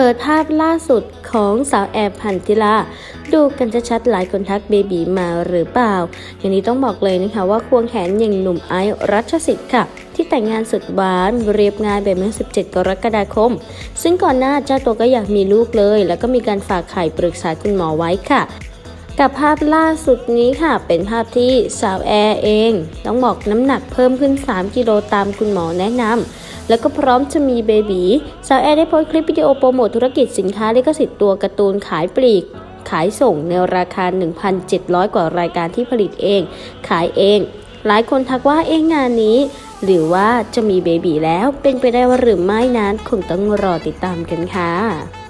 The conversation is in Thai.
ปิดภาพล่าสุดของสาวแอบพันธิลา ดูกันจะชัดๆหลายคนทักเบบีมาหรือเปล่า อย่างนี้ต้องบอกเลยนะคะว่าควงแขนอย่างหนุ่มไอซ์รัชสิทธิ์ค่ะ ที่แต่งงานสุดหวานเรียบง่ายแบบเมื่อ 17 กรกฎาคม ซึ่งก่อนหน้าเจ้าตัวก็อยากมีลูกเลย แล้วก็มีการฝากไข่ปรึกษาคุณหมอไว้ค่ะ กับภาพล่าสุดนี้ค่ะ เป็นภาพที่สาวแอร์เอง ต้องบอกน้ำหนักเพิ่มขึ้น 3 กิโลตามคุณหมอแนะนำแล้วก็พร้อมจะมีเบบีสาวแอร์ได้โพสต์คลิปวิดีโอโปรโมทธุรกิจสินค้าลิขสิทธิ์ตัวการ์ตูนขายปลีก ขายส่งในราคา 1,700 กว่ารายการที่ผลิตเอง ขายเอง หลายคนทักว่าเองงานนี้ หรือว่าจะมีเบบีแล้วเป็นไปได้ว่าหรือไม่นั้นคงต้องรอติดตามกันค่ะ